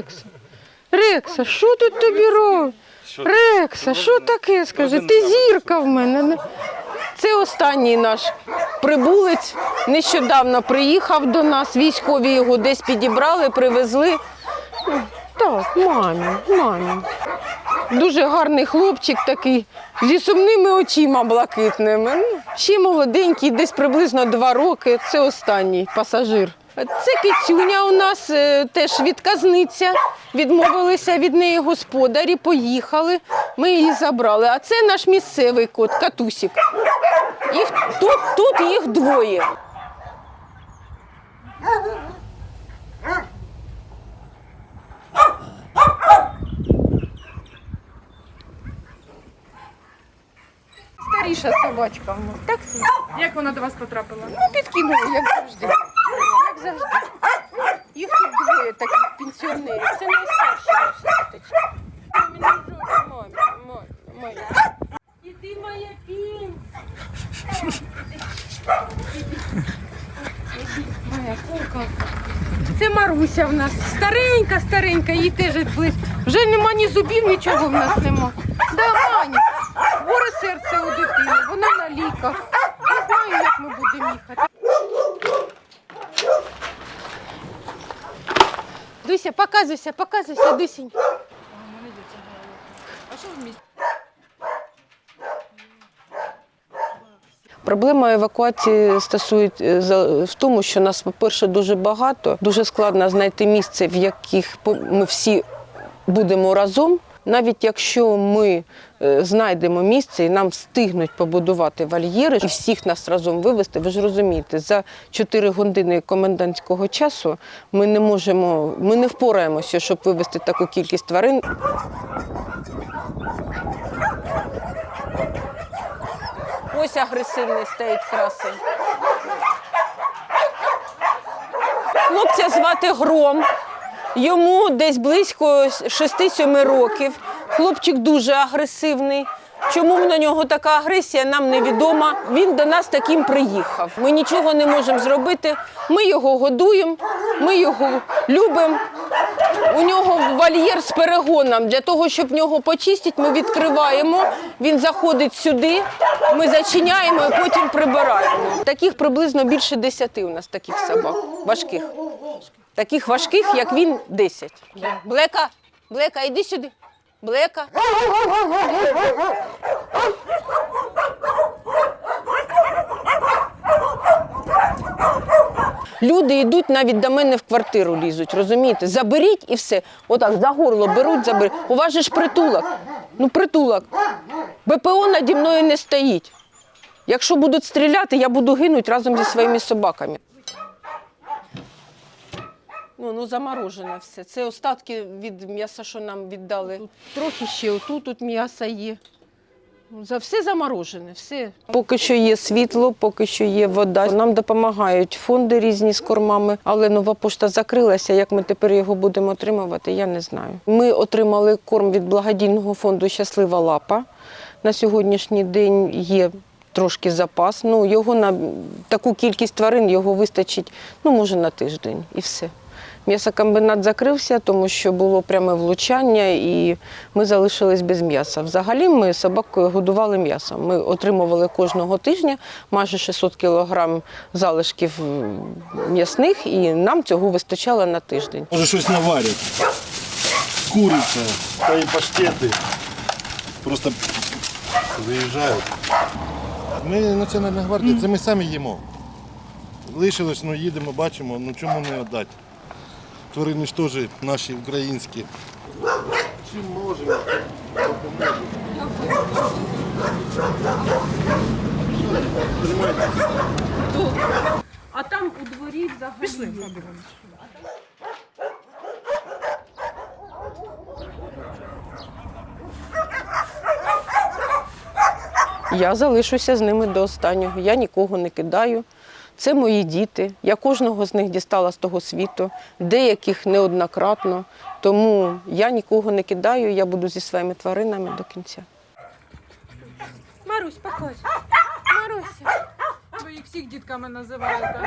Рекс. Рекса, що тут тобі робить? Рекса, що таке? Скажи, ти зірка в мене. Це останній наш прибулець. Нещодавно приїхав до нас. Військові його десь підібрали, привезли. Так, мамі, мамі. Дуже гарний хлопчик такий, зі сумними очима блакитними. Ну, Ще молоденький, десь приблизно два роки. Це останній пасажир. Це кицюня у нас е, теж відказниця. Відмовилися від неї господарі, поїхали. Ми її забрали. А це наш місцевий кот, катусік. Їх тут, тут їх двоє. Старіша собачка. Так. Як вона до вас потрапила? Ну, підкинули, як завжди. Завжди. Їх тут двоє таких пенсіонерів. Це найстарші наші діточки. Мені жаль, мамі, мамі, мамі. І ти моя пінс. Моя куколка. Це Маруся в нас. Старенька, старенька, їй теж близько. Вже нема ні зубів, нічого в нас нема. Да, Маня, хворе серце у дитини, вона на ліках. Не знаю, як ми будемо їхати. Дуся, показуйся, показуйся, Дусінь. Проблема евакуації стосується в тому, що нас, по-перше, дуже багато. Дуже складно знайти місце, в яких ми всі будемо разом. Навіть якщо ми е, знайдемо місце і нам встигнуть побудувати вольєри і всіх нас разом вивезти, ви ж розумієте, за 4 години комендантського часу ми не можемо, ми не впораємося, щоб вивезти таку кількість тварин. Ось агресивний стоїть красень. Хлопця звати Гром. Йому десь близько 6-7 років. Хлопчик дуже агресивний. Чому на нього така агресія, нам невідомо. Він до нас таким приїхав. Ми нічого не можемо зробити. Ми його годуємо, ми його любимо. У нього вольєр з перегоном. Для того, щоб нього почистити, ми відкриваємо. Він заходить сюди, ми зачиняємо і потім прибираємо. Таких приблизно більше десяти у нас таких собак. Важких. Таких важких, як він, 10. Блека, Блека, іди сюди. Блека. Люди йдуть навіть до мене в квартиру лізуть, розумієте? Заберіть і все. Отак за горло беруть, заберуть. У вас же ж притулок. Ну, притулок. БПО наді мною не стоїть. Якщо будуть стріляти, я буду гинути разом зі своїми собаками. Ну, ну заморожене все. Це остатки від м'яса, що нам віддали. Трохи ще отут тут м'ясо є. Ну, За все заморожене, все. Поки що є світло, поки що є вода. Нам допомагають фонди різні з кормами, але нова пошта закрилася. Як ми тепер його будемо отримувати, я не знаю. Ми отримали корм від благодійного фонду Щаслива лапа. На сьогоднішній день є трошки запас. Ну, його на таку кількість тварин його вистачить, ну, може, на тиждень і все. М'ясокомбінат закрився, тому що було пряме влучання, і ми залишились без м'яса. Взагалі ми собакою годували м'ясом. Ми отримували кожного тижня майже 600 кілограм залишків м'ясних, і нам цього вистачало на тиждень. Може щось наварять. Куриця та і паштети. Просто виїжджають. Ми Національна гвардія, це ми самі їмо. Лишилось, ну їдемо, бачимо, ну чому не віддати? Тварини ж теж наші українські. Чим можемо, допоможемо. А там у дворі взагалі. Пішли. Я залишуся з ними до останнього. Я нікого не кидаю. Це мої діти. Я кожного з них дістала з того світу, деяких неоднократно. Тому я нікого не кидаю, я буду зі своїми тваринами до кінця. Марусь, показуй. Маруся. Ви їх всіх дітками називаєте.